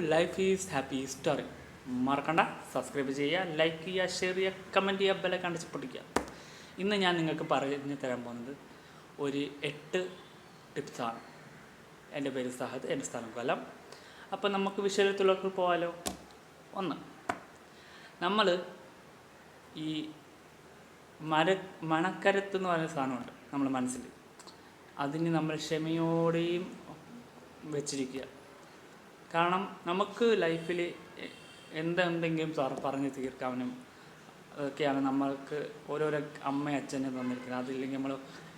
Life is happy story മറക്കണ്ട. Subscribe ചെയ്യുക like ചെയ്യുക ഷെയർ ചെയ്യുക കമന്റ് ചെയ്യുക ബെല്ലെ കണ്ടിച്ച് പൊട്ടിക്കുക. ഇന്ന് ഞാൻ നിങ്ങൾക്ക് പറഞ്ഞു തരാൻ പോകുന്നത് ഒരു എട്ട് ടിപ്സാണ് എന്റെ പേര് സഹദ് എന്റെ സ്ഥലം കൊല്ലം. അപ്പോൾ നമുക്ക് വിഷയത്തിലേക്ക് പോകാലോ ഒന്ന് നമ്മൾ ഈ മര മണക്കരത്ത് എന്ന് പറയുന്ന സാധനമുണ്ട് നമ്മുടെ മനസ്സിൽ. അതിന് നമ്മൾ ക്ഷമയോടെയും വെച്ചിരിക്കുക. കാരണം നമുക്ക് ലൈഫിൽ എന്തെന്തെങ്കിലും സാർ പറഞ്ഞ് തീർക്കാനും അതൊക്കെയാണ് നമ്മൾക്ക് ഓരോരോ അമ്മ അച്ഛനെ തന്നിരിക്കുന്നത്. അതില്ലെങ്കിൽ നമ്മൾ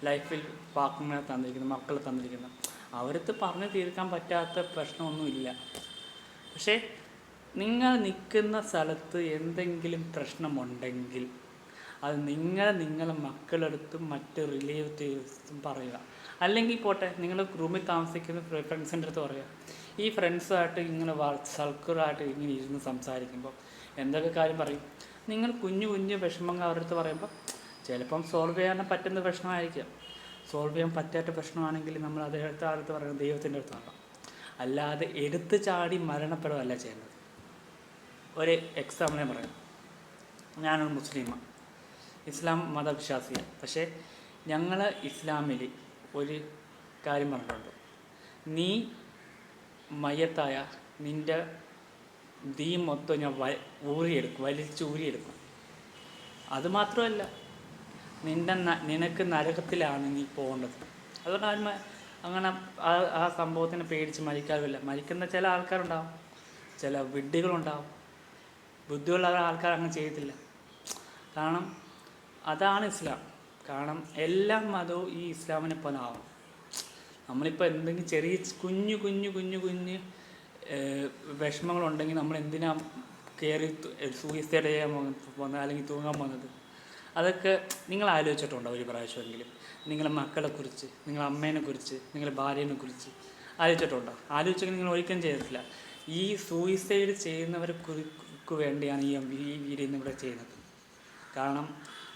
ലൈഫിൽ പാർട്ട്ണറെ തന്നിരിക്കുന്നത് മക്കളെ തന്നിരിക്കുന്നത് അവരത്ത് പറഞ്ഞ് തീർക്കാൻ പറ്റാത്ത പ്രശ്നമൊന്നുമില്ല പക്ഷേ നിങ്ങൾ നിൽക്കുന്ന സ്ഥലത്ത് എന്തെങ്കിലും പ്രശ്നമുണ്ടെങ്കിൽ അത് നിങ്ങൾ നിങ്ങളെ മക്കളെടുത്തും മറ്റ് റിലേറ്റീവ്സും പറയുക. അല്ലെങ്കിൽ പോട്ടെ നിങ്ങൾ റൂമിൽ താമസിക്കുന്ന ഫ്രണ്ട്സിന്റെ അടുത്ത് പറയുക ഈ ഫ്രണ്ട്സുമായിട്ട് ഇങ്ങനെ സൽക്കറായിട്ട് ഇങ്ങനെ ഇരുന്ന് സംസാരിക്കുമ്പോൾ എന്തൊക്കെ കാര്യം പറയും? നിങ്ങൾ കുഞ്ഞു കുഞ്ഞു വിഷമങ്ങൾ അവരുടെ അടുത്ത് പറയുമ്പോൾ ചിലപ്പം സോൾവ് ചെയ്യാൻ പറ്റുന്ന പ്രശ്നമായിരിക്കാം. സോൾവ് ചെയ്യാൻ പറ്റാത്ത പ്രശ്നമാണെങ്കിൽ നമ്മൾ അദ്ദേഹത്തെ അടുത്ത് പറയുന്നത് ദൈവത്തിന്റെ അടുത്ത് നോക്കാം അല്ലാതെ എടുത്ത് ചാടി മരണപ്പെടുകയല്ല ചെയ്യുന്നത്. ഒരു എക്സാമ്പിൾ ഞാൻ പറയാം. ഞാനൊരു മുസ്ലിമാണ്. ഇസ്ലാം മതവിശ്വാസിയാണ്. പക്ഷേ ഞങ്ങൾ ഇസ്ലാമിൽ ഒരു കാര്യം പറഞ്ഞിട്ടുണ്ട്. നീ മയത്തായ നിന്റെ ദീ മൊത്തം ഞാൻ വ ഊറിയെടുക്കും വലിച്ച് ഊരിയെടുക്കും. അതുമാത്രമല്ല നിന്റെ നിനക്ക് നരകത്തിലാണ് നീ പോകേണ്ടത്. അതുകൊണ്ട് ആരും അങ്ങനെ ആ ആ സംഭവത്തിനെ പേടിച്ച് മരിക്കാറില്ല മരിക്കുന്ന ചില ആൾക്കാരുണ്ടാവും ചില വിഡ്ഢികളുണ്ടാവും. ബുദ്ധിയുള്ള ആൾക്കാർ അങ്ങനെ ചെയ്യത്തില്ല. കാരണം അതാണ് ഇസ്ലാം. കാരണം എല്ലാ മതവും ഈ ഇസ്ലാമിനെ പോലെ ആവും. നമ്മളിപ്പോൾ എന്തെങ്കിലും ചെറിയ കുഞ്ഞു കുഞ്ഞു കുഞ്ഞു കുഞ്ഞ് വിഷമങ്ങളുണ്ടെങ്കിൽ നമ്മൾ എന്തിനാ കയറി സൂയിസൈഡ് ചെയ്യാൻ പോകുന്നത് അല്ലെങ്കിൽ തൂങ്ങാൻ പോകുന്നത്? അതൊക്കെ നിങ്ങൾ ആലോചിച്ചിട്ടുണ്ടോ ഒരു പ്രാവശ്യമെങ്കിലും? നിങ്ങളുടെ അമ്മേനെ കുറിച്ച് നിങ്ങളുടെ ഭാര്യേനെ കുറിച്ച് ആലോചിച്ചിട്ടുണ്ടോ? ആലോചിച്ചെങ്കിൽ നിങ്ങൾ ഒരിക്കലും ചെയ്തിട്ടില്ല. ഈ സൂയിസൈഡ് ചെയ്യുന്നവരെ കുറിക്ക് വേണ്ടിയാണ് ഈ വീഡിയോ ഇവിടെ ചെയ്യുന്നത്. കാരണം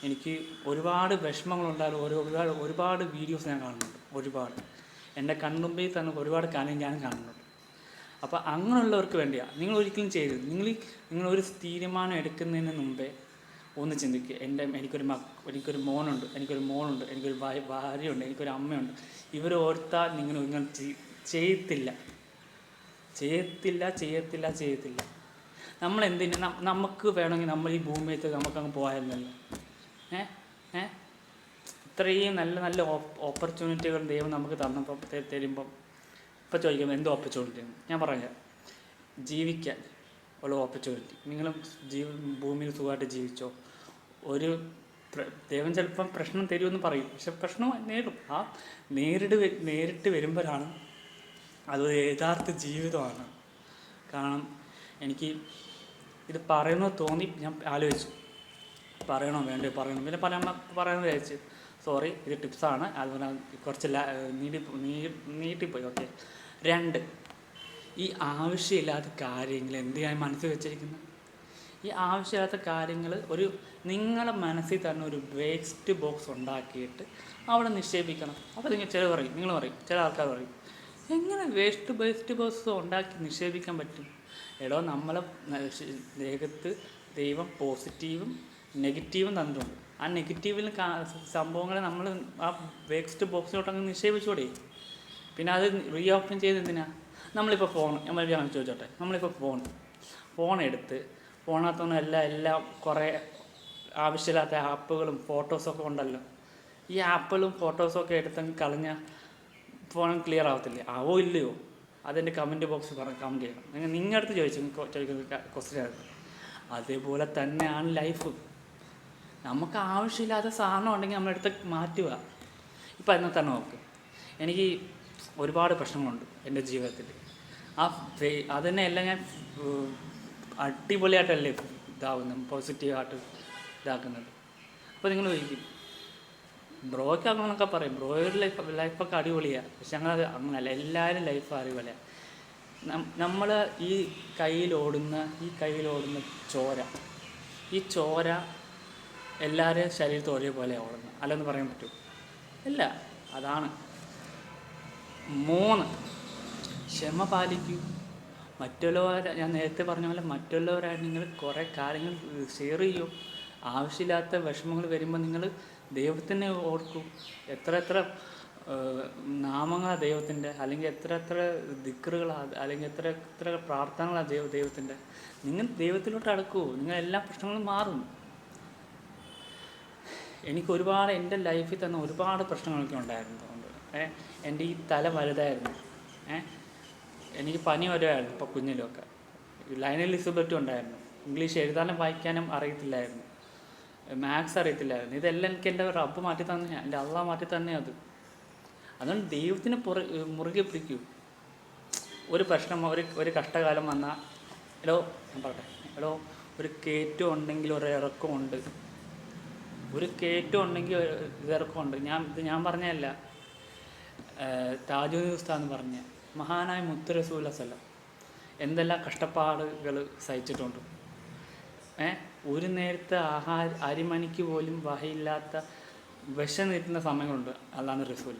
എനിക്ക് ഒരുപാട് വിഷമങ്ങളുണ്ടായാലും ഓരോ ഒരുപാട് ഒരുപാട് വീഡിയോസ് ഞാൻ കാണുന്നുണ്ട്. ഒരുപാട്. എന്റെ കണ്ണുമ്പേ തന്നെ ഒരുപാട് കാര്യം ഞാൻ കാണുന്നുണ്ട്. അപ്പോൾ അങ്ങനെയുള്ളവർക്ക് വേണ്ടിയാണ് നിങ്ങൾ ഒരിക്കലും ചെയ്യരുത്. നിങ്ങൾ നിങ്ങൾ ഒരു തീരുമാനം എടുക്കുന്നതിന് മുമ്പേ ഒന്ന് ചിന്തിക്കുക എന്റെ എനിക്കൊരു മ എനിക്കൊരു മോനുണ്ട്. എനിക്കൊരു മോളുണ്ട്. എനിക്കൊരു ഭാര്യ ഭാര്യയുണ്ട്. എനിക്കൊരു അമ്മയുണ്ട്. ഇവർ ഓർത്താൽ നിങ്ങൾ നിങ്ങൾ ചെയ്- ചെയ്യത്തില്ല. ചെയ്യത്തില്ല ചെയ്യത്തില്ല ചെയ്യത്തില്ല. നമ്മൾ എന്തിനാ നമുക്ക് വേണമെങ്കിൽ നമ്മൾ ഈ ഭൂമിയത്ത് നമുക്കങ്ങ് പോയായിരുന്നല്ലോ ഏ? ഇത്രയും നല്ല നല്ല ഓപ്പർച്യൂണിറ്റികൾ ദൈവം നമുക്ക് തന്നപ്പോൾ തരുമ്പം ഇപ്പം ചോദിക്കുമ്പോൾ എന്ത് ഓപ്പർച്യൂണിറ്റി ഞാൻ പറഞ്ഞുതരാം ജീവിക്കാൻ ഉള്ള ഓപ്പർച്യൂണിറ്റി നിങ്ങളും ജീവ ഭൂമിയിൽ സുഖമായിട്ട് ജീവിച്ചോ. ഒരു ദൈവം ചിലപ്പം പ്രശ്നം തരുമെന്ന് പറയും. പക്ഷെ പ്രശ്നം നേരിടും. ആ നേരിട്ട് നേരിട്ട് വരുമ്പോഴാണ് അതൊരു യഥാർത്ഥ ജീവിതമാണ്. കാരണം എനിക്ക് ഇത് പറയുന്നത് തോന്നി ഞാൻ ആലോചിച്ചു. പറയണോ വേണ്ടി പറയണം? പിന്നെ പല പറയാമെന്ന് വിചാരിച്ചു സോറി ഇത് ടിപ്സാണ് അതുപോലെ കുറച്ച് നീട്ടി നീട്ടിപ്പോയി ഓക്കെ രണ്ട് ഈ ആവശ്യമില്ലാത്ത കാര്യങ്ങൾ എന്തിനാണ് മനസ്സിൽ വെച്ചിരിക്കുന്നത്? ഈ ആവശ്യമില്ലാത്ത കാര്യങ്ങൾ ഒരു നിങ്ങളെ മനസ്സിൽ തന്നെ ഒരു വേസ്റ്റ് ബോക്സ് ഉണ്ടാക്കിയിട്ട് അവിടെ നിക്ഷേപിക്കണം. അപ്പോൾ നിങ്ങൾ ചില പറയും നിങ്ങൾ പറയും ചില ആൾക്കാർ പറയും എങ്ങനെ വേസ്റ്റ് വേസ്റ്റ് ബോക്സ് ഉണ്ടാക്കി നിക്ഷേപിക്കാൻ പറ്റും? എടോ നമ്മളെ ദേഹത്ത് ദൈവം പോസിറ്റീവും നെഗറ്റീവും തന്നിട്ടുണ്ട് ആ നെഗറ്റീവിൽ സംഭവങ്ങളെ നമ്മൾ ആ വേസ്റ്റ് ബോക്സിലോട്ട് അങ്ങ് നിക്ഷേപിച്ചുകൂടെ പിന്നെ അത് റീ ഓപ്പൺ ചെയ്ത് എന്തിനാ? നമ്മളിപ്പോൾ ഫോൺ നമ്മൾ ചോദിച്ചോട്ടെ? നമ്മളിപ്പോൾ ഫോൺ ഫോൺ എടുത്ത് ഫോണിനകത്തൊന്നും എല്ലാം എല്ലാം കുറേ ആവശ്യമില്ലാത്ത ആപ്പുകളും ഫോട്ടോസൊക്കെ ഉണ്ടല്ലോ. ഈ ആപ്പുകളും ഫോട്ടോസൊക്കെ എടുത്തങ്ങ് കളഞ്ഞാൽ ഫോൺ ക്ലിയർ ആവത്തില്ലേ? ആവോ ഇല്ലയോ? അതെന്റെ കമന്റ് ബോക്സിൽ പറഞ്ഞ് കമന്റ് ചെയ്യണം. നിങ്ങൾ നിങ്ങളുടെ അടുത്ത് ചോദിച്ചു ചോദിക്കുന്ന ക്വസ്റ്റ്യൻ അതേപോലെ തന്നെയാണ് ലൈഫ് നമുക്ക് ആവശ്യമില്ലാത്ത സാധനം ഉണ്ടെങ്കിൽ നമ്മളെടുത്ത് മാറ്റുക ഇപ്പം തന്നെ നോക്ക്. എനിക്ക് ഒരുപാട് പ്രശ്നങ്ങളുണ്ട് എന്റെ ജീവിതത്തിൽ. ആ ഫേ- എല്ലാം ഞാൻ അടിപൊളിയായിട്ടല്ലേ ഇതാവുന്നത് പോസിറ്റീവായിട്ട് ഇതാക്കുന്നത്. അപ്പോൾ നിങ്ങൾ ചോദിക്കും ബ്രോയ്ക്ക് അങ്ങനെയൊക്കെ പറയും. ബ്രോയുടെ ലൈഫ് ലൈഫൊക്കെ അടിപൊളിയാണ് പക്ഷെ ഞങ്ങൾ അങ്ങനല്ല. എല്ലാവരും ലൈഫ് അടിപൊളിയാണ് നമ്മൾ ഈ കയ്യിലോടുന്ന ഈ കയ്യിലോടുന്ന ചോര. ഈ ചോര എല്ലാവരെയും ശരീരത്തിൽ ഒരേപോലെ ഓടുന്നത് അല്ലെന്ന് പറയാൻ പറ്റുമോ? ഇല്ല. അതാണ്. മൂന്ന് ക്ഷമ പാലിക്കൂ. മറ്റുള്ളവർ ഞാൻ നേരത്തെ പറഞ്ഞ പോലെ മറ്റുള്ളവരായിട്ട് നിങ്ങൾ കുറേ കാര്യങ്ങൾ ഷെയർ ചെയ്യൂ. ആവശ്യമില്ലാത്ത വിഷമങ്ങൾ വരുമ്പോൾ നിങ്ങൾ ദൈവത്തിനെ ഓർക്കൂ. എത്ര എത്ര നാമങ്ങളാണ് ദൈവത്തിന്റെ അല്ലെങ്കിൽ എത്ര എത്ര ദിക്കറുകളാണ് അല്ലെങ്കിൽ എത്ര എത്ര പ്രാർത്ഥനകളാണ് ദൈവ ദൈവത്തിന്റെ. നിങ്ങൾ ദൈവത്തിലോട്ട് അടുക്കൂ. നിങ്ങൾ എല്ലാ പ്രശ്നങ്ങളും മാറും. എനിക്ക് ഒരുപാട് എന്റെ ലൈഫിൽ തന്നെ ഒരുപാട് പ്രശ്നങ്ങളൊക്കെ ഉണ്ടായിരുന്നു അതുകൊണ്ട്. എന്റെ ഈ തല വലുതായിരുന്നു. എനിക്ക് പനി വരുമായിരുന്നു ഇപ്പോൾ കുഞ്ഞിലൊക്കെ. ലൈനൽ ലിസബറ്റും ഉണ്ടായിരുന്നു. ഇംഗ്ലീഷ് എഴുതാനും വായിക്കാനും അറിയത്തില്ലായിരുന്നു. മാത്സ് അറിയത്തില്ലായിരുന്നു. ഇതെല്ലാം എനിക്ക് എന്റെ റബ്ബ് മാറ്റി തന്നെ എന്റെ അള്ള മാറ്റി തന്നെ അത്. അതുകൊണ്ട് ദൈവത്തിന് പുറ മുറുകെ പിടിക്കൂ. ഒരു പ്രശ്നം ഒരു ഒരു കഷ്ടകാലം വന്നാൽ എടോ ഞാൻ പറട്ടെ എടോ ഒരു കയറ്റം ഉണ്ടെങ്കിൽ ഒരു ഇറക്കമുണ്ട്. ഒരു കയറ്റം ഉണ്ടെങ്കിൽ ഇറക്കമുണ്ട് ഞാൻ ഇത് ഞാൻ പറഞ്ഞതല്ല. താജുദ്ദീൻ ഉസ്താദ് പറഞ്ഞ മഹാനായ മുത്തുരസൂല സ്ഥലം എന്തെല്ലാം കഷ്ടപ്പാടുകൾ സഹിച്ചിട്ടുണ്ട്. ഏ ഒരു നേരത്തെ ആഹാര അരിമണിക്ക് പോലും വഹയില്ലാത്ത വിഷം നീട്ടുന്ന സമയങ്ങളുണ്ട് അതാണ് റസൂൽ.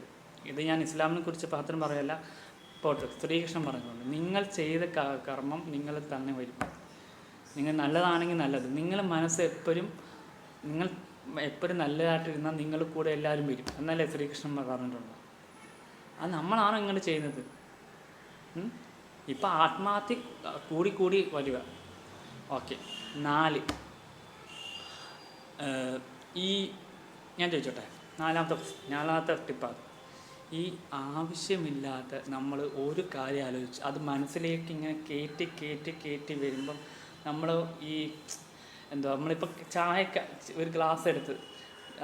ഇത് ഞാൻ ഇസ്ലാമിനെ കുറിച്ച് മാത്രം പറയല്ല പോട്ടെ ശ്രീകൃഷ്ണൻ പറഞ്ഞിട്ടുണ്ട്. നിങ്ങൾ ചെയ്ത കർമ്മം നിങ്ങൾ തന്നെ വരും. നിങ്ങൾ നല്ലതാണെങ്കിൽ നല്ലത്. നിങ്ങളുടെ മനസ്സ് എപ്പോഴും നിങ്ങൾ എപ്പോഴും നല്ലതായിട്ടിരുന്നാൽ നിങ്ങൾ കൂടെ എല്ലാവരും വരും. എന്നല്ലേ ശ്രീകൃഷ്ണൻ പറഞ്ഞിട്ടുണ്ട് അത് നമ്മളാണ് ഇങ്ങനെ ചെയ്യുന്നത്? ഇപ്പം ആത്മഹത്യ കൂടി കൂടി വരിക. ഓക്കെ. നാല്. ഈ ഞാൻ ചോദിച്ചോട്ടെ? നാലാമത്തെ നാലാമത്തെ ടിപ്പാണ് ഈ ആവശ്യമില്ലാത്ത നമ്മൾ ഒരു കാര്യം ആലോചിച്ച് അത് മനസ്സിലേക്ക് ഇങ്ങനെ കയറ്റി കയറ്റി കയറ്റി വരുമ്പം നമ്മൾ ഈ എന്താ നമ്മളിപ്പോൾ ചായ ഒരു ഗ്ലാസ് എടുത്ത്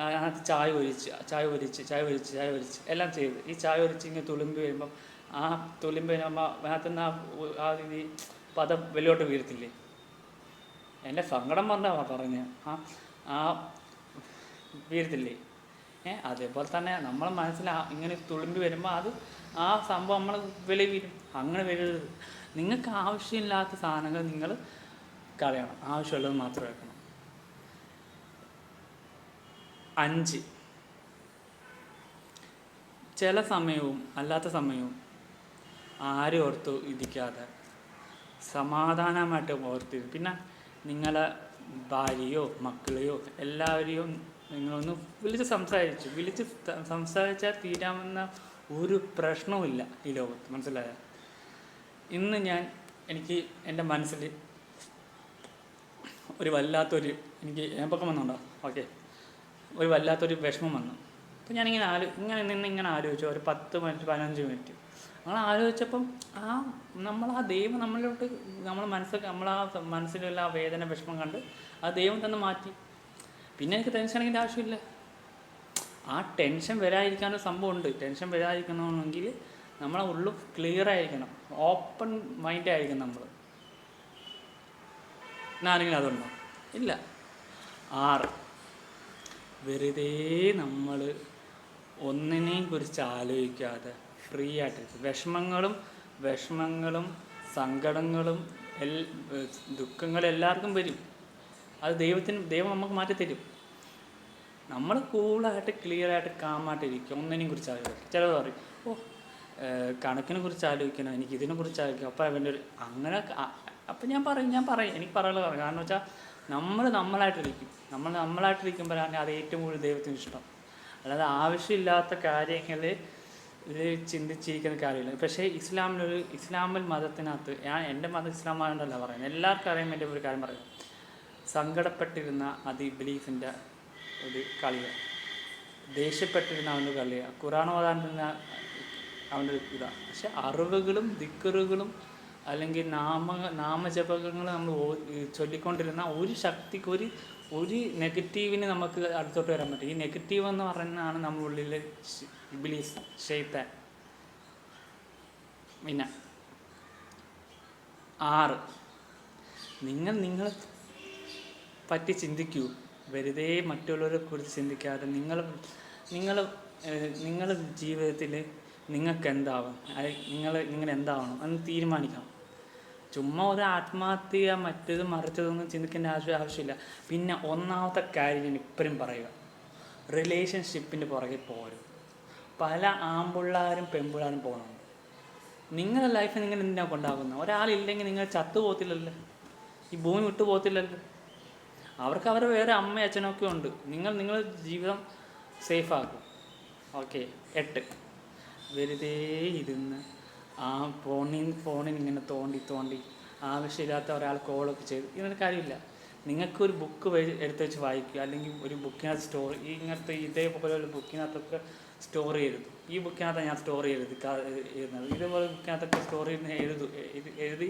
അതിനകത്ത് ചായ ഒഴിച്ച് ചായ ഒഴിച്ച് ചായ ഒഴിച്ച് ചായ ഒഴിച്ച് എല്ലാം ചെയ്ത്. ഈ ചായ ഒഴിച്ച് ഇങ്ങനെ തുളുമ്പി വരുമ്പം ആ തുളുമ്പി വരുമ്പോൾ അതിനകത്തുനിന്ന് ആ ആ ഈ പദം വെളിയോട്ട് വീഴത്തില്ലേ? എന്റെ സങ്കടം പറഞ്ഞാ പറഞ്ഞ. ആ ആ വീഴത്തില്ലേ? ഏ അതേപോലെ തന്നെ നമ്മളെ മനസ്സിൽ ഇങ്ങനെ തുളുമ്പി വരുമ്പോൾ അത് ആ സംഭവം നമ്മൾ വെളി വീഴും. അങ്ങനെ വരരുത് നിങ്ങൾക്ക് ആവശ്യമില്ലാത്ത സാധനങ്ങൾ നിങ്ങൾ കളയണം. ആവശ്യമുള്ളത് മാത്രം വെക്കണം അഞ്ച്. ചില സമയവും അല്ലാത്ത സമയവും ആരും ഓർത്തു ഇരിക്കാതെ സമാധാനമായിട്ട് ഓർത്തി പിന്നെ നിങ്ങളെ ഭാര്യയോ മക്കളെയോ എല്ലാവരെയും നിങ്ങളൊന്ന് വിളിച്ച് സംസാരിച്ചു. വിളിച്ച് സംസാരിച്ചാൽ തീരാമെന്ന ഒരു പ്രശ്നവുമില്ല ഈ ലോകത്ത്. മനസ്സിലായ? ഇന്ന് ഞാൻ എനിക്ക് എന്റെ മനസ്സിൽ ഒരു വല്ലാത്തൊരു എനിക്ക് ഏമ്പക്കം വന്നുണ്ടോ? ഓക്കെ ഒരു വല്ലാത്തൊരു വിഷമം വന്നു. അപ്പോൾ ഞാനിങ്ങനെ ആലോ ഇങ്ങനെ നിന്ന് ഇങ്ങനെ ആലോചിച്ചു. ഒരു പത്ത് മിനിറ്റ് പതിനഞ്ച് മിനിറ്റ്. നമ്മൾ ആലോചിച്ചപ്പം ആ നമ്മൾ ആ ദൈവം നമ്മളിലോട്ട് നമ്മൾ മനസ്സ് നമ്മൾ ആ മനസ്സിലുള്ള ആ വേദന വിഷമം കണ്ട് ആ ദൈവം തന്നെ മാറ്റി. പിന്നെ എനിക്ക് ടെൻഷൻ അടിക്കേണ്ട ആവശ്യമില്ല. ആ ടെൻഷൻ വരാതിരിക്കാനൊരു സംഭവമുണ്ട് ടെൻഷൻ വരാതിരിക്കണമെങ്കിൽ നമ്മളെ ഉള്ളു ക്ലിയർ ആയിരിക്കണം. ഓപ്പൺ മൈൻഡ് ആയിരിക്കണം നമ്മൾ എന്നാരെങ്കിലും അതുണ്ടോ? ഇല്ല. ആറ്. വെറുതെ നമ്മൾ ഒന്നിനെയും കുറിച്ച് ആലോചിക്കാതെ ഫ്രീ ആയിട്ട് വിഷമങ്ങളും വിഷമങ്ങളും സങ്കടങ്ങളും എൽ ദുഃഖങ്ങളും എല്ലാവർക്കും വരും. അത് ദൈവത്തിന് ദൈവം നമുക്ക് മാറ്റി തരും. നമ്മൾ കൂളായിട്ട് ക്ലിയർ ആയിട്ട് കാമായിട്ട് ഇരിക്കുക ഒന്നിനെയും കുറിച്ച് ആലോചിക്കും. ചിലത് പറയും ഓ കണക്കിനെ കുറിച്ച് ആലോചിക്കണം എനിക്ക് ഇതിനെ കുറിച്ച് ആലോചിക്കണം അപ്പം അവന്റെ ഒരു അങ്ങനെ അപ്പം ഞാൻ പറയും ഞാൻ പറയും. എനിക്ക് പറയാനുള്ള പറയും. കാരണം വെച്ചാൽ നമ്മൾ നമ്മളായിട്ടിരിക്കും. നമ്മൾ നമ്മളായിട്ടിരിക്കുമ്പോഴാണ് അത് ഏറ്റവും കൂടുതൽ ദൈവത്തിന് ഇഷ്ടം. അല്ലാതെ ആവശ്യമില്ലാത്ത കാര്യങ്ങൾ ഇത് ചിന്തിച്ചിരിക്കുന്ന കാര്യമില്ല. പക്ഷേ ഇസ്ലാമിലൊരു ഇസ്ലാമിൽ മതത്തിനകത്ത് ഞാൻ എന്റെ മതം ഇസ്ലാം മതമല്ല പറയുന്നത്. എല്ലാവർക്കും അറിയാൻ വേണ്ടി ഒരു കാര്യം പറയാം. സങ്കടപ്പെട്ടിരുന്ന അത് ഇബ്ലീഫിന്റെ ഒരു കളിയാണ് ദേഷ്യപ്പെട്ടിരുന്ന അവന്റെ കളിയാണ് ഖുറാൻ ഓതാണ്ടിരുന്ന അവന്റെ ഒരു ഇതാണ് പക്ഷെ അറിവുകളും ദിക്കറുകളും അല്ലെങ്കിൽ നാമ നാമജപകങ്ങൾ നമ്മൾ ചൊല്ലിക്കൊണ്ടിരുന്ന ഒരു ശക്തിക്ക് ഒരു ഒരു നെഗറ്റീവിന് നമുക്ക് അടുത്തോട്ട് വരാൻ പറ്റും. ഈ നെഗറ്റീവ് എന്ന് പറയുന്നതാണ് നമ്മുടെ ഉള്ളിൽ ഇബിലീസ് ഷെയ്ത്താൻ പിന്നെ ആറ്. നിങ്ങൾ നിങ്ങളെ പറ്റി ചിന്തിക്കൂ. വെറുതെ മറ്റുള്ളവരെ കുറിച്ച് ചിന്തിക്കാതെ നിങ്ങൾ നിങ്ങൾ നിങ്ങളുടെ ജീവിതത്തിൽ നിങ്ങൾക്ക് എന്താവും നിങ്ങൾ നിങ്ങൾ എന്താവണം എന്ന് തീരുമാനിക്കണം. ചുമ്മാ ഒരു ആത്മഹത്യ മറ്റേത് മറിച്ചതൊന്നും ചിന്തിക്കേണ്ട ആവശ്യം ആവശ്യമില്ല. പിന്നെ ഒന്നാമത്തെ കാര്യം ഞാൻ ഇപ്പോഴും പറയുക. റിലേഷൻഷിപ്പിന്റെ പുറകെ പോരും. പല ആമ്പിള്ളാരും പെമ്പിള്ളാരും പോകണം നിങ്ങളുടെ ലൈഫ് നിങ്ങൾ എന്തിനാണ് കൊണ്ടാകുന്നത് ഒരാളില്ലെങ്കിൽ നിങ്ങൾ ചത്തു പോകത്തില്ലല്ലോ. ഈ ഭൂമി വിട്ടു പോകത്തില്ലല്ലോ. അവർക്ക് അവരുടെ വേറെ അമ്മ അച്ഛനൊക്കെ ഉണ്ട്. നിങ്ങൾ നിങ്ങളുടെ ജീവിതം സേഫ് ആക്കും. ഓക്കെ എട്ട്. വെറുതെ ഇരുന്ന് ആ ഫോണിൽ ഫോണിൽ ഇങ്ങനെ തോണ്ടി തോണ്ടി ആവശ്യമില്ലാത്ത ഒരാൾ കോളൊക്കെ ചെയ്ത്. ഇതിനൊരു കാര്യമില്ല. നിങ്ങൾക്കൊരു ബുക്ക് എടുത്ത് വെച്ച് വായിക്കുക. അല്ലെങ്കിൽ ഒരു ബുക്കിനകത്ത് സ്റ്റോർ ഈ ഇങ്ങനത്തെ ഇതേപോലെ ഒരു ബുക്കിനകത്തൊക്കെ സ്റ്റോർ ചെയ്തു ഈ ബുക്കിനകത്ത് ഞാൻ സ്റ്റോർ ചെയ്തത് എഴുതുന്നത്. ഇതേപോലെ ബുക്കിനകത്തൊക്കെ സ്റ്റോർ എഴുതു എഴുതി എഴുതി